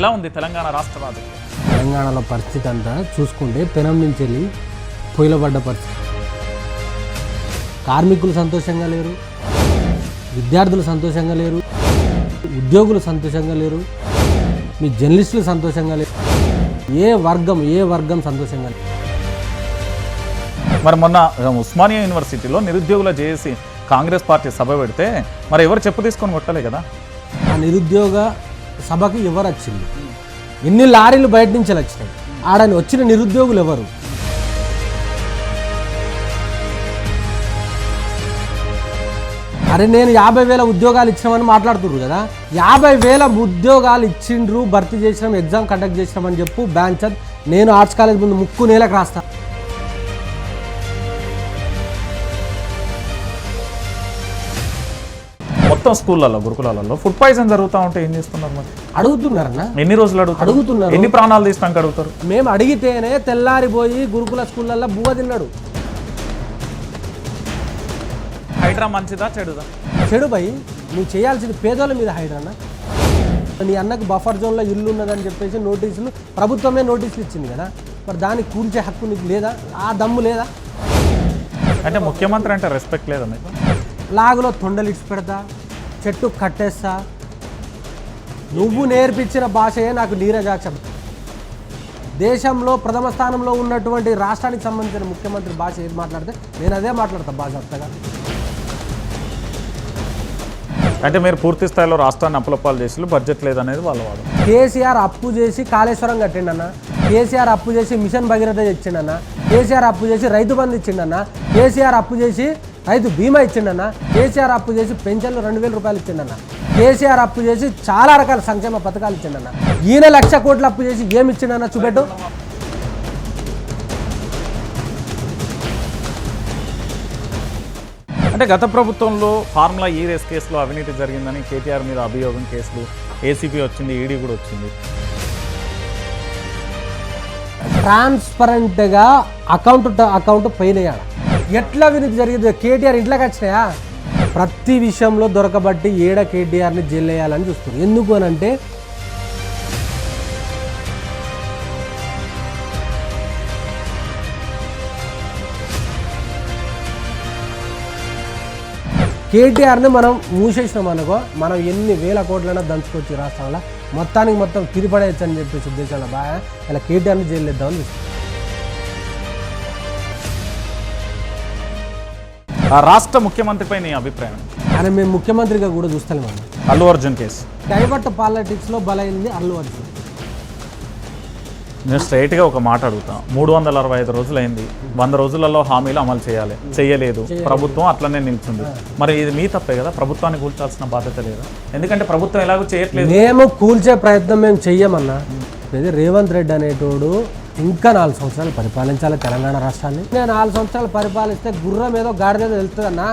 ఎలా ఉంది తెలంగాణ రాష్ట్ర రాజకీయం తెలంగాణలో పరిస్థితి అంతా చూసుకుంటే పెనం నుంచి వెళ్ళి పొయ్యిలో పడ్డ పరిస్థితి. కార్మికులు సంతోషంగా లేరు విద్యార్థులు సంతోషంగా లేరు ఉద్యోగులు సంతోషంగా లేరు మీ జర్నలిస్టులు సంతోషంగా లేరు. ఏ వర్గం ఏ వర్గం సంతోషంగా లేరు? మరి మొన్న ఉస్మానియా యూనివర్సిటీలో నిరుద్యోగుల చేసి కాంగ్రెస్ పార్టీ సభ పెడితే మరి ఎవరు చెప్పు తీసుకొని కొట్టలే కదా? ఆ నిరుద్యోగ సభకి ఎవరు వచ్చింది? ఎన్ని లారీలు బయట నుంచి వచ్చినాయి? ఆడని వచ్చిన నిరుద్యోగులు ఎవరు? అరే నేను యాభై వేల ఉద్యోగాలు ఇచ్చినామని మాట్లాడుతున్నారు కదా. యాభై వేల ఉద్యోగాలు ఇచ్చిండ్రు భర్తీ చేసినాం ఎగ్జామ్ కండక్ట్ చేసినామని చెప్పు బ్యాంక్ నేను ఆర్ట్స్ కాలేజ్ ముందు ముక్కు నేలకు రాస్తాను మొత్తం స్కూళ్ళల్లో గురుకులాలలో ఫుడ్ పాయిజన్ జరుగుతూ ఉంటే ఏం చేస్తున్నారు మరి? అడుగుతున్నారన్నా? ఎన్ని రోజులు అడుగుతారు? అడుగుతున్నారు. ఎన్ని ప్రాణాలు తీసినాక అడుగుతారు? మేము అడిగితేనే తెల్లారిపోయి గురుకుల స్కూళ్ళల్లో బువ్వ తిన్నాడు. హైడ్రా మంచిదా చెడుదా? చెడు భయ్ నువ్వు చేయాల్సింది పేదోళ్ళ మీద హైడ్రానా నీ అన్నకు బఫర్ జోన్లో ఇల్లు ఉన్నదని చెప్పేసి నోటీసులు ప్రభుత్వమే నోటీసులు ఇచ్చింది కదా. మరి దానికి కూల్చే హక్కు నీకు లేదా? ఆ దమ్ము లేదా? అంటే ముఖ్యమంత్రి అంటే రెస్పెక్ట్ లేదా మీకు లాగులో తొండలు ఇచ్చి పెడతా చెట్టు కట్టేస్తా. నువ్వు నేర్పించిన భాషయే నాకు నీరజాక్షం. దేశంలో ప్రథమ స్థానంలో ఉన్నటువంటి రాష్ట్రానికి సంబంధించిన ముఖ్యమంత్రి భాష ఏది మాట్లాడితే నేను అదే మాట్లాడతా భాష అత్తగా అంటే మీరు పూర్తి స్థాయిలో రాష్ట్రాన్ని అప్పులప్పాలు చేసి బడ్జెట్ లేదనేది వాళ్ళ వాదం. కేసీఆర్ అప్పు చేసి కాళేశ్వరం కట్టిండన్న కేసీఆర్ అప్పు చేసి మిషన్ భగీరథ ఇచ్చిండన్న కేసీఆర్ అప్పు చేసి రైతు బంధు ఇచ్చిండన్న కేసీఆర్ అప్పు చేసి రైతు బీమా ఇచ్చిండన్న కేసీఆర్ అప్పు చేసి పెన్షన్లు రెండు వేల రూపాయలు ఇచ్చిండన్న కేసీఆర్ అప్పు చేసి చాలా రకాల సంక్షేమ పథకాలు ఇచ్చిండన్న ఈయన లక్ష కోట్ల అప్పు చేసి ఏమి ఇచ్చిండన్న చూపెట్టు. అంటే గత ప్రభుత్వంలో ఫార్ములా ఈ రేస్ కేసులో అవినీతి జరిగిందని కేటీఆర్ మీద అభియోగం కేసులు ఏసీపీ వచ్చింది ఈడీ కూడా వచ్చింది. ట్రాన్స్పరెంట్గా అకౌంట్ అకౌంట్ పోయినాయాడ ఎట్లా వినతి జరిగింది కేటీఆర్ ఇంట్లోకి వచ్చినాయా? ప్రతి విషయంలో దొరకబట్టి ఏడ కేటీఆర్ని జైలు వేయాలని చూస్తున్నారు. ఎందుకు అని అంటే కేటీఆర్ని మనం మూసేసినాం అనుకో మనం ఎన్ని వేల కోట్లైనా దంచుకోవచ్చు ఈ రాష్ట్రంలో మొత్తానికి మొత్తం తిరిపడేయచ్చు అని చెప్పేసి ఉద్దేశంలో బాగా ఇలా కేటీఆర్ని జైలు వేద్దామని చూస్తున్నాం రాష్ట్ర ముఖ్యమంత్రిపై నీ అభిప్రాయం? ఆయన మేము ముఖ్యమంత్రిగా కూడా చూస్తాం అల్లు అర్జున్ కేసు. డైవర్ట్ పాలిటిక్స్లో బలైంది అల్లు అర్జున్. నేను స్ట్రైట్గా ఒక మాట అడుగుతా. మూడు వందల అరవై ఐదు రోజులైంది. వంద రోజులలో హామీలు అమలు చేయాలి. చేయలేదు. ప్రభుత్వం అట్లనే నిల్చుంది. మరి ఇది మీ తప్పే కదా? ప్రభుత్వాన్ని కూల్చాల్సిన బాధ్యత లేదా? ఎందుకంటే ప్రభుత్వం ఎలాగో చేయట్లేదు. మేము కూల్చే ప్రయత్నం మేము చెయ్యమన్నా. రేవంత్ రెడ్డి అనేటోడు ఇంకా నాలుగు సంవత్సరాలు పరిపాలించాలి తెలంగాణ రాష్ట్రాన్ని. నేను నాలుగు సంవత్సరాలు పరిపాలిస్తే గుర్రం ఏదో గాడిద తెలుస్తుందన్నా